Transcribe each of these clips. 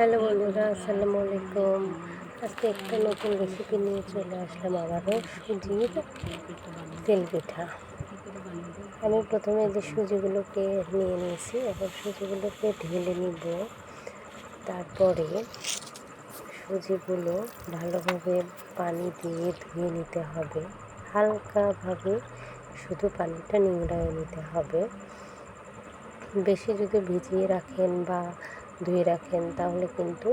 Hello বন্ধুরা, আসসালামু আলাইকুম। আজকে একটা নতুন রেসিপি নিয়ে চলে আসলাম আবারও, সুজির তেল পিঠা। আমি প্রথমে যে সুজিগুলোকে নিয়ে নিয়েছি, এবার সুজিগুলোকে ঢেলে নিব। তারপরে সুজিগুলো ভালোভাবে পানি দিয়ে ধুয়ে নিতে হবে। হালকাভাবে শুধু পানিটা নিংড়ায় নিতে হবে। বেশি যদি ভিজিয়ে রাখেন বা ধুয়ে রাখেন, তাহলে কিন্তু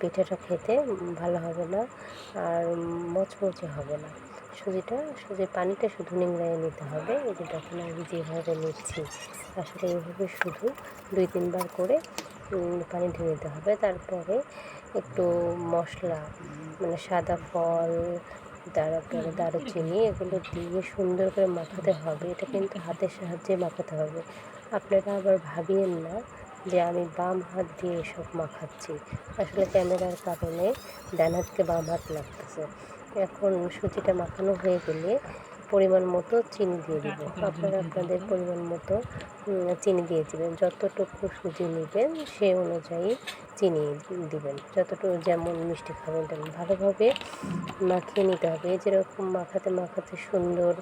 পিঠাটা খেতে ভালো হবে না আর মচমচে হবে না। সুজিটা, সুজির পানিটা শুধু নিংড়াইয়ে নিতে হবে। এই যে দেখেন আমি যেভাবে নিচ্ছি, আসলে এইভাবে শুধু দুই তিনবার করে পানি ঢেলে নিতে হবে। তারপরে একটু মশলা মানে সাদা ফল, তারপরে দারুচিনি, এগুলো দিয়ে সুন্দর করে মাখাতে হবে। এটা কিন্তু হাতের সাহায্যে মাখাতে হবে। আপনারা আবার ভাবিয়েন না যে আমি বাম হাত দিয়ে এসব মাখাচ্ছি। আসলে ক্যামেরার কারণে ডান হাতকে বাম হাত লাগতেছে। এখন সুজিটা মাখানো হয়ে গেলে পরিমাণ মতো চিনি দিয়ে দিব। আপনারা আপনাদের পরিমাণ মতো চিনি দিয়ে দেবেন। যতটুকু সুজি নেবেন সে অনুযায়ী চিনি দিবেন। যতটুকু যেমন মিষ্টি খাবেন তেমন। ভালোভাবে মাখিয়ে নিতে হবে। যেরকম মাখাতে মাখাতে সুন্দর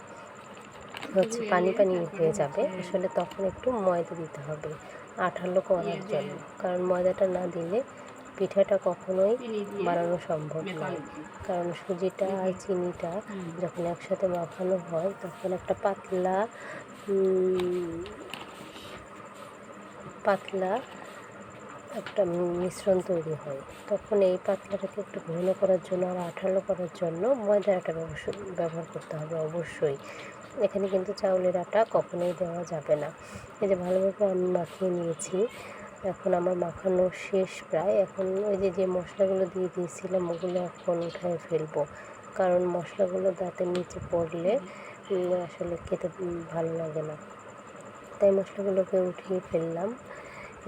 হচ্ছে, পানি পানি হয়ে যাবে, আসলে তখন একটু ময়দা দিতে হবে। আঠালো করার জন্য। কারণ ময়দাটা না দিলে পিঠাটা কখনোই বানানো সম্ভব নয়। কারণ সুজিটা আর চিনিটা যখন একসাথে মাখানো হয়, তখন একটা পাতলা পাতলা একটা মিশ্রণ তৈরি হয়। তখন এই পাতলাটাকে একটু ঘন করার জন্য আর আঠালো করার জন্য ময়দার আটা ব্যবহার করতে হবে অবশ্যই। এখানে কিন্তু চাউলের আটা কখনোই দেওয়া যাবে না। এই যে ভালোভাবে আমি মাখিয়ে নিয়েছি। এখন আমার মাখানো শেষ প্রায়। এখন ওই যে যে মশলাগুলো দিয়ে দিয়েছিলাম, ওগুলো এখন উঠায় ফেলব। কারণ মশলাগুলো দাঁতের নিচে পড়লে আসলে খেতে ভালো লাগে না। তাই মশলাগুলোকে উঠিয়ে ফেললাম।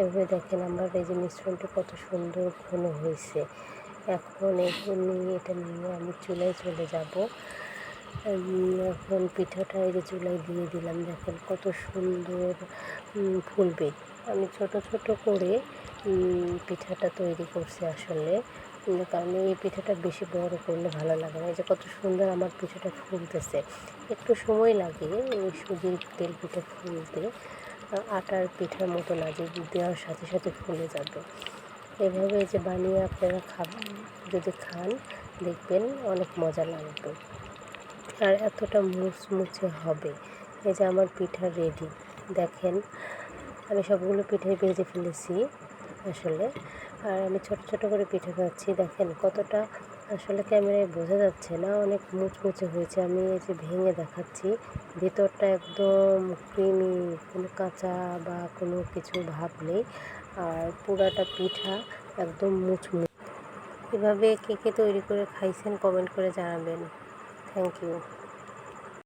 এভাবে দেখেন আমার এই যে মিশ্রণটা কত সুন্দর ঘন হয়েছে। এখন নিয়ে, এটা নিয়ে আমি চুলায় চলে যাব। এখন পিঠাটা এই যে চুলায় দিয়ে দিলাম, দেখেন কত সুন্দর ফুলবে। আমি ছোট ছোট করে পিঠাটা তৈরি করছি আসলে। কারণ এই পিঠাটা বেশি বড় করলে ভালো লাগে না। এই যে কত সুন্দর আমার পিঠাটা ফুলতেছে। একটু সময় লাগে সুজির তেল পিঠা ফুলতে। আটার পিঠার মতো না যে দেওয়ার সাথে সাথে ফুলে যাবে। এভাবে যে বানিয়ে আপনারা খাবেন যদি খান, দেখবেন অনেক মজা লাগবে। আর এতটা মুচমুচে হবে। এই যে আমার পিঠা রেডি দেখেন, আমি সবগুলো পিঠে ভেজে ফেলেছি আসলে। আর আমি ছোট ছোট করে পিঠে খাচ্ছি। দেখেন কতটা আসলে ক্যামেরায় বোঝা যাচ্ছে না, অনেক মুচমুচে হয়েছে। আমি এই যে ভেঙে দেখাচ্ছি, ভেতরটা একদম ক্রিমি, কোনো কাঁচা বা কোনো কিছু ভাব নেই, আর পুরাটা পিঠা একদম মুচমুচ। এভাবে কে কে তৈরি করে খাইছেন কমেন্ট করে জানাবেন। Thank you.